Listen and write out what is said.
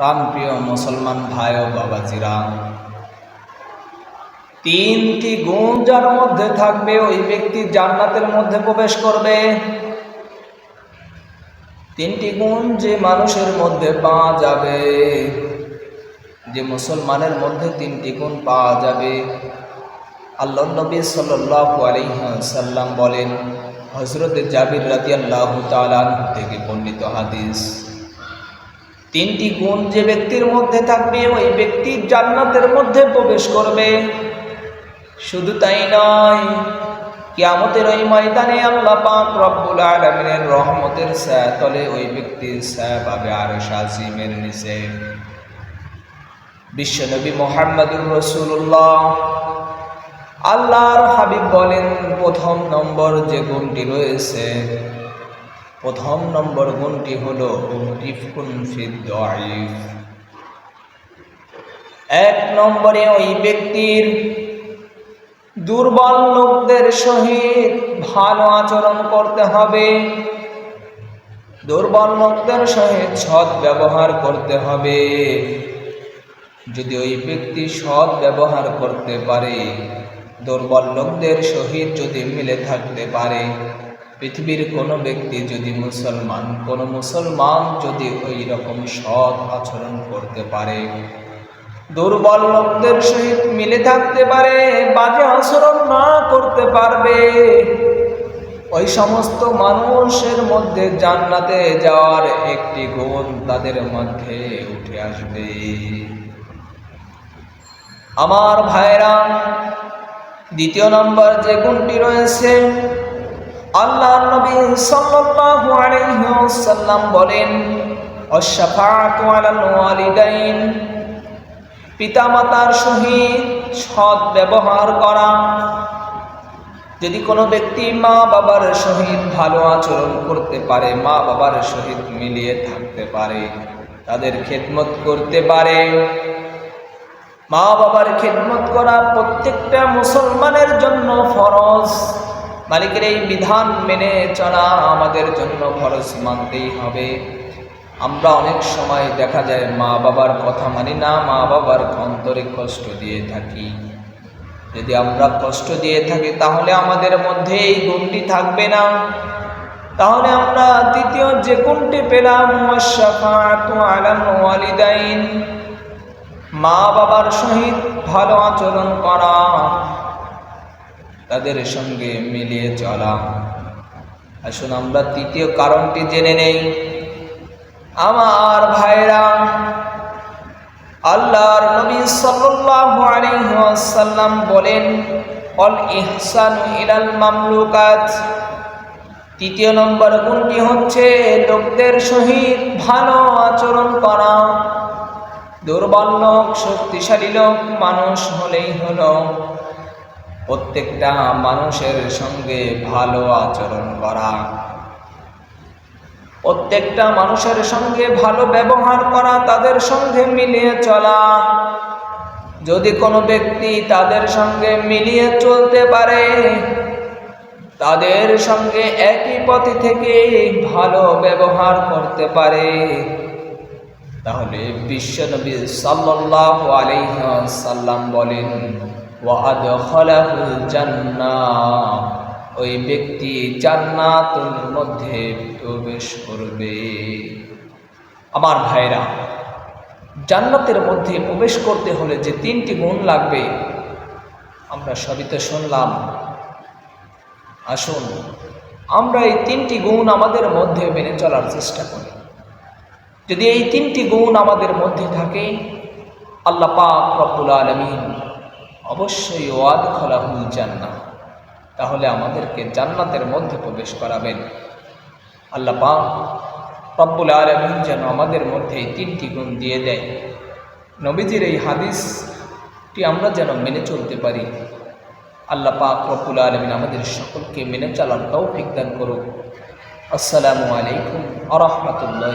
প্রাণপ্রিয় মুসলমান ভাই ও বাবাজিরা, তিনটি গুণ যার মধ্যে থাকবে ওই ব্যক্তি জান্নাতের মধ্যে প্রবেশ করবে। তিনটি গুণ যে মানুষের মধ্যে পাওয়া যাবে, যে মুসলমানের মধ্যে তিনটি গুণ পাওয়া যাবে। আল্লাহ নবী সাল্লাম বলেন হজরত জাবির রাদিয়াল্লাহু তাআলা থেকে বর্ণিত হাদিস। তিনটি গুণ যে ব্যক্তির মধ্যে থাকবে, ওই ব্যক্তি জান্নাতের মধ্যে প্রবেশ করবে। শুধু তাই নয়, কিয়ামতের ওই ময়দানে আল্লাহ পাক রব্বুল আলামিনের রহমতের ছায়াতলে ওই ব্যক্তির পাবে আর শাসিমের নিচে। বিশ্বনবী মোহাম্মদুর রসুল্লাহ আল্লাহর হাবিব বলেন, প্রথম নম্বর যে গুণটি রয়েছে প্রথম নম্বর গুণটি হল এক নম্বরে ওই ব্যক্তির দুর্বল লোকদের সহিত ভালো আচরণ করতে হবে, দুর্বল লোকদের সহিত সৎ ব্যবহার করতে হবে। যদি ওই ব্যক্তি সৎ ব্যবহার করতে পারে, দুর্বল লোকদের সহিত যদি মিলে থাকতে পারে পৃথিবীর কোনো ব্যক্তি যদি মুসলমান, কোনো মুসলমান যদি ওই রকম সৎ আচরণ করতে পারে, দুর্বল লোকদের সহিত মিলে থাকতে পারে, বাজে আচরণ না করতে পারবে, ওই সমস্ত মানুষের মধ্যে জান্নাতে যাওয়ার একটি গুণ তাদের মধ্যে উঠে আসবে। আমার ভাইরা, দ্বিতীয় নম্বর যে গুণটি রয়েছে আল্লাহ নবী সাল্লাল্লাহু আলাইহি ওয়াসাল্লাম বলেন, অশফাআতু আলাল ওয়ালিদাইন। পিতামাতার সহিত সৎ ব্যবহার করা। যদি কোনো ব্যক্তি মা বাবার সহিত ভালো আচরণ করতে পারে মা বাবার সহিত মিলিয়ে থাকতে পারে, তাদের খেদমত করতে পারে। মা বাবার খেদমত করা প্রত্যেকটা মুসলমানের জন্য ফরজ মালিকের এই বিধান মেনে চলা আমাদের জন্য ফরজ মানতেই হবে। আমরা অনেক সময় দেখা যায় মা বাবার কথা মানি না, মা বাবার অন্তরে কষ্ট দিয়ে থাকি। যদি আমরা কষ্ট দিয়ে থাকি, তাহলে আমাদের মধ্যে এই গুণটি থাকবে না। তাহলে আমরা দ্বিতীয় যে গুণটি পেলাম মা বাবার সহিত ভালো আচরণ করা। তাদের সঙ্গে মিলিয়ে চলা। আসুন আমরা তৃতীয় কারণটি জেনে নেই। আমার ভাইরা, আল্লাহর নবী ওয়াসাল্লাম বলেন, অল ইহসানু ইলাল মামলুকাত। তৃতীয় নম্বর গুণটি হচ্ছে লোকদের সহিত ভালো আচরণ করা। দুর্বল লোক, শক্তিশালী লোক, মানুষ হলেই হলো প্রত্যেকটা মানুষের সঙ্গে ভালো আচরণ করা। প্রত্যেকটা মানুষের সঙ্গে ভালো ব্যবহার করা, তাদের সঙ্গে মিলিয়ে চলা। যদি কোনো ব্যক্তি তাদের সঙ্গে মিলিয়ে চলতে পারে, তাদের সঙ্গে একই পথে থেকে ভালো ব্যবহার করতে পারে। তাহলে বিশ্বনবী সাল্লাল্লাহু আলাইহি সাল্লাম বলেন ওই ব্যক্তি জান্নাতের মধ্যে প্রবেশ করবে। আমার ভাইরা, জান্নাতের মধ্যে প্রবেশ করতে হলে যে তিনটি গুণ লাগবে, আমরা সবই তো শুনলাম। আসুন, আমরা এই তিনটি গুণ আমাদের মধ্যে মেনে চলার চেষ্টা করি। যদি এই তিনটি গুণ আমাদের মধ্যে থাকে, আল্লাহ পাক রব্বুল আলমিন অবশ্যই ওয়াদ খলাহুল জান্নাত তাহলে আমাদেরকে জান্নাতের মধ্যে প্রবেশ করাবেন। আল্লাহ পাক রব্বুল আলমিন যেন আমাদের মধ্যে এই তিনটি গুণ দিয়ে দেয়। নবীজির এই হাদিসটি আমরা যেন মেনে চলতে পারি। আল্লাহ পাক রব্বুল আলমিন আমাদের সকলকে মেনে চলার তৌফিক দান করুক। আসসালামু আলাইকুম আ রহমতুল্লাহ